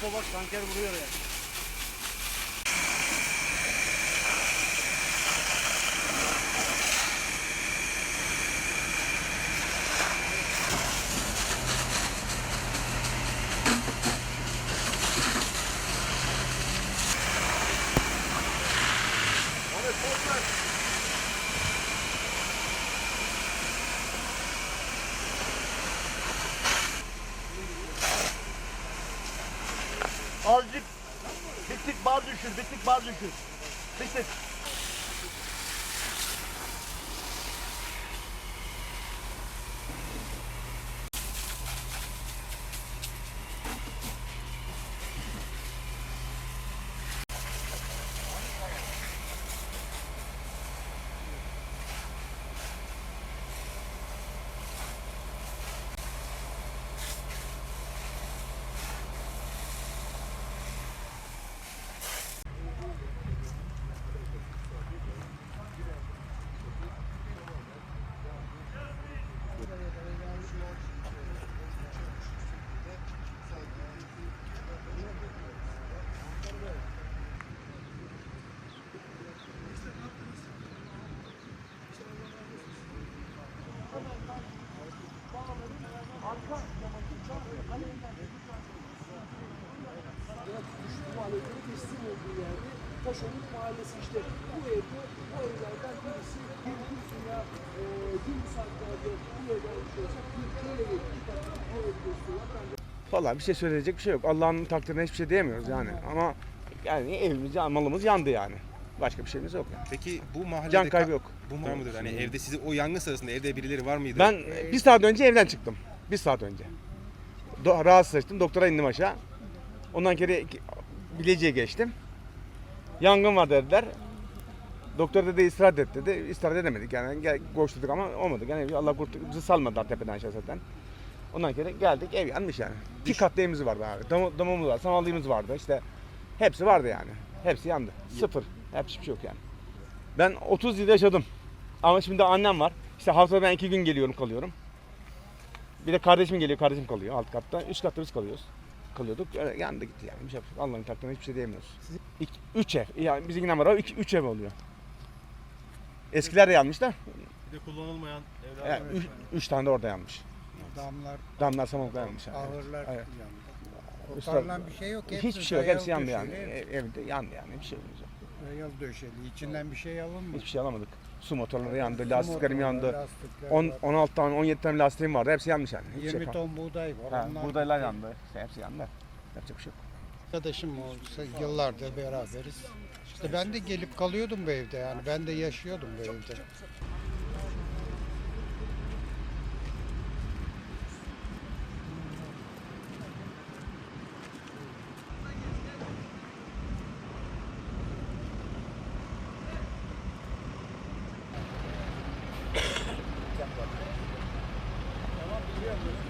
Apo bak tanker vuruyor ya. Ahmet tık bar düşür, bir tık Mahalleleri teslim olduğu yerde Taşonluk Mahallesi işte bu evde bu evlerden birisi bir Gülsün'e e, gün saatlerde bu evden bir şey olsa bir köy evi iki katlı gösteriyorlar. Vallahi bir şey söyleyecek bir şey yok. Allah'ın takdirine hiçbir şey diyemiyoruz yani. Ama yani evimiz, malımız yandı yani. Başka bir şeyimiz yok yani. Peki bu mahallede Can kaybı ka- yok. Bu var mıdır? Hani evde sizi o yangın sırasında evde birileri var mıydı? Ben bir saat önce evden çıktım. Bir saat önce. Do- rahatsızlaştım. Doktora indim aşağı. Ondan kere Bilecik'e geçtim. Yangın var dediler. Doktor dedi istirahat et dedi. İstirahat edemedik yani. Gel, koşturduk ama olmadı. Yani Allah kurtardı. Bizi salmadılar tepeden aşağı zaten. Ondan kere geldik ev yanmış yani. İki katlı evimiz vardı abi. Dam damımız var, samallığımız vardı. İşte hepsi vardı yani. Hepsi yandı. Sıfır. Hepsi bir şey yok yani. Ben 30 yıl yaşadım. Ama şimdi annem var. İşte haftada ben iki gün geliyorum kalıyorum. Bir de kardeşim geliyor, kardeşim kalıyor alt katta. Üst katta biz kalıyoruz. Kalıyorduk. Öyle yandı gitti yani. Bir şey yapacak. Allah'ın takdirine hiçbir şey diyemiyoruz. İki, üç ev. Yani bizimkinden var. İki, üç ev oluyor. Eskiler de yanmış da. Bir de kullanılmayan evler Yani üç, üç tane de orada yanmış. Damlar, Damlar samanlıklar yanmış. Yani. ahırlar Evet. yandı. Kurtarılan bir şey yok. Hiçbir şey yok. dayalı Hepsi yandı yani. Ev, evde yandı yani. Bir şey yok. Dayalı döşeli. İçinden bir şey alınmadı. Hiçbir şey alamadık. Su motorları yandı, lastiklerim yandı. Lastikler 10, var. 16 tane, 17 tane lastiğim vardı. Hepsi yanmış yani. Hiçbir 20 şey ton buğday var. Ha, Onlar buğdaylar yandı. İşte hepsi yandı. Yapacak bir şey yok. Arkadaşım olsa yıllardır beraberiz. İşte ben de gelip kalıyordum bu evde yani. Ben de yaşıyordum bu evde. Thank you.